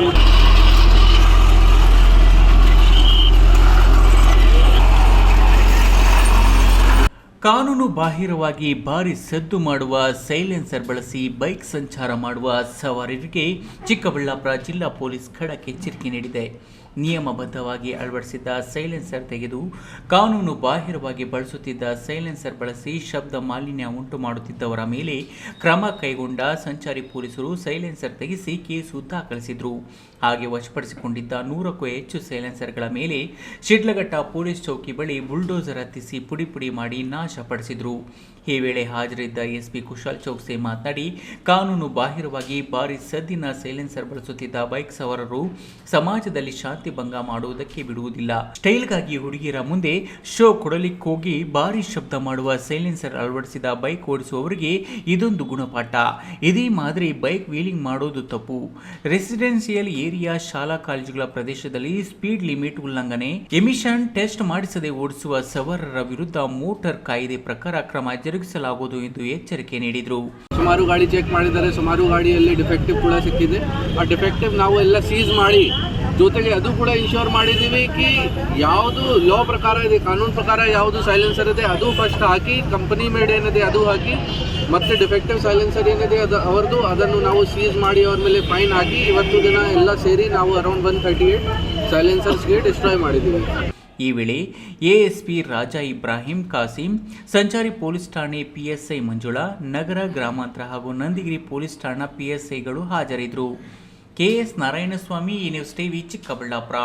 Thank you. ಕಾನೂನು ಬಾಹಿರವಾಗಿ ಭಾರಿ ಸದ್ದು ಮಾಡುವ ಸೈಲೆನ್ಸರ್ ಬಳಸಿ ಬೈಕ್ ಸಂಚಾರ ಮಾಡುವ ಸವಾರರಿಗೆ ಚಿಕ್ಕಬಳ್ಳಾಪುರ ಜಿಲ್ಲಾ ಪೊಲೀಸ್ ಖಡಕ್ ಎಚ್ಚರಿಕೆ ನೀಡಿದೆ. ನಿಯಮಬದ್ಧವಾಗಿ ಅಳವಡಿಸಿದ್ದ ಸೈಲೆನ್ಸರ್ ತೆಗೆದು ಕಾನೂನು ಬಾಹಿರವಾಗಿ ಬಳಸುತ್ತಿದ್ದ ಸೈಲೆನ್ಸರ್ ಬಳಸಿ ಶಬ್ದ ಮಾಲಿನ್ಯ ಉಂಟು ಮಾಡುತ್ತಿದ್ದವರ ಮೇಲೆ ಕ್ರಮ ಕೈಗೊಂಡ ಸಂಚಾರಿ ಪೊಲೀಸರು ಸೈಲೆನ್ಸರ್ ತೆಗೆಸಿ ಕೇಸು ದಾಖಲಿಸಿದ್ರು. ಹಾಗೆ ವಶಪಡಿಸಿಕೊಂಡಿದ್ದ ನೂರಕ್ಕೂ ಹೆಚ್ಚು ಸೈಲೆನ್ಸರ್ಗಳ ಮೇಲೆ ಶಿಡ್ಲಘಟ್ಟ ಪೊಲೀಸ್ ಚೌಕಿ ಬಳಿ ಬುಲ್ಡೋಸರ್ ಹತ್ತಿಸಿ ಪುಡಿ ಪುಡಿ ಮಾಡಿ ನಾಶಪಡಿಸಿದ್ರು ಈ ವೇಳೆ ಹಾಜರಿದ್ದ ಎಸ್ಪಿ ಕುಶಾಲ್ ಚೌಕ್ಸೆ ಮಾತನಾಡಿ, ಕಾನೂನು ಬಾಹಿರವಾಗಿ ಭಾರಿ ಸದ್ದಿನ ಸೈಲೆನ್ಸರ್ ಬಳಸುತ್ತಿದ್ದ ಬೈಕ್ ಸವಾರರು ಸಮಾಜದಲ್ಲಿ ಶಾಂತಿ ಭಂಗ ಮಾಡುವುದಕ್ಕೆ ಬಿಡುವುದಿಲ್ಲ. ಸ್ಟೈಲ್ಗಾಗಿ ಹುಡುಗಿಯರ ಮುಂದೆ ಶೋ ಕೊಡಲಿಕ್ಕೆ ಹೋಗಿ ಭಾರಿ ಶಬ್ದ ಮಾಡುವ ಸೈಲೆನ್ಸರ್ ಅಳವಡಿಸಿದ ಬೈಕ್ ಓಡಿಸುವವರಿಗೆ ಇದೊಂದು ಗುಣಪಾಠ. ಇದೇ ಮಾದರಿ ಬೈಕ್ ವೀಲಿಂಗ್ ಮಾಡೋದು ತಪ್ಪು. ರೆಸಿಡೆನ್ಸಿಯಲ್ ಏರಿಯಾ, ಶಾಲಾ ಕಾಲೇಜುಗಳ ಪ್ರದೇಶದಲ್ಲಿ ಸ್ಪೀಡ್ ಲಿಮಿಟ್ ಉಲ್ಲಂಘನೆ, ಎಮಿಷನ್ ಟೆಸ್ಟ್ ಮಾಡಿಸದೆ ಓಡಿಸುವ ಸವಾರರ ವಿರುದ್ಧ ಮೋಟಾರ್ ಕಾಯ್ದೆ ಪ್ರಕಾರ ಕ್ರಮ ಜರುಗಿಸಲಾಗುವುದು ಎಂದು ಎಚ್ಚರಿಕೆ ನೀಡಿದರು. ಸುಮಾರು ಗಾಡಿ ಚೆಕ್ ಮಾಡಿದ್ದಾರೆ. ಸುಮಾರು ಗಾಡಿಯಲ್ಲಿ ಡಿಫೆಕ್ಟಿವ್ ಕೂಡ ಸಿಕ್ಕಿದೆ. ಆ ಡಿಫೆಕ್ಟಿವ್ ನಾವು ಎಲ್ಲ ಸೀಸ್ ಮಾಡಿ, ಜೊತೆಗೆ ಅದು ಕೂಡ ಇನ್ಶೋರ್ ಮಾಡಿದ್ದೀವಿ ಕಿ ಯಾವುದು ಲಾ ಪ್ರಕಾರ ಇದೆ, ಕಾನೂನು ಪ್ರಕಾರ ಯಾವುದು ಸೈಲೆನ್ಸರ್ ಇದೆ, ಅದು ಫಸ್ಟ್ ಹಾಕಿ ಕಂಪನಿ ಮೇಡ್ ಏನಿದೆ ಅದು ಹಾಕಿ, ಮತ್ತು ಡಿಫೆಕ್ಟಿವ್ ಸೈಲೆನ್ಸರ್ ಏನಿದೆ ಅದು, ಅವ್ರದ್ದು, ಅದನ್ನು ನಾವು ಸೀಸ್ ಮಾಡಿ ಅವ್ರ ಮೇಲೆ ಫೈನ್ ಹಾಕಿ, ಇವತ್ತು ದಿನ ಎಲ್ಲ ಸೇರಿ ನಾವು ಅರೌಂಡ್ ಒನ್ ತರ್ಟಿ ಏಟ್ ಸೈಲೆನ್ಸರ್ಸ್ಗೆ ಡಿಸ್ಟ್ರಾಯ್ ಮಾಡಿದ್ದೀವಿ. ಈ ವೇಳೆ ಎಎಸ್ಪಿ ರಾಜಾ ಇಬ್ರಾಹಿಂ ಕಾಸಿಂ, ಸಂಚಾರಿ ಪೊಲೀಸ್ ಠಾಣೆ ಪಿಎಸ್ಐ ಮಂಜುಳಾ, ನಗರ ಗ್ರಾಮಾಂತರ ಹಾಗೂ ನಂದಿಗಿರಿ ಪೊಲೀಸ್ ಠಾಣಾ ಪಿಎಸ್ಐಗಳು ಹಾಜರಿದ್ದರು. ಕೆಎಸ್ ನಾರಾಯಣಸ್ವಾಮಿ ಈ ನ್ಯೂಸ್ ಚಿಕ್ಕಬಳ್ಳಾಪುರ.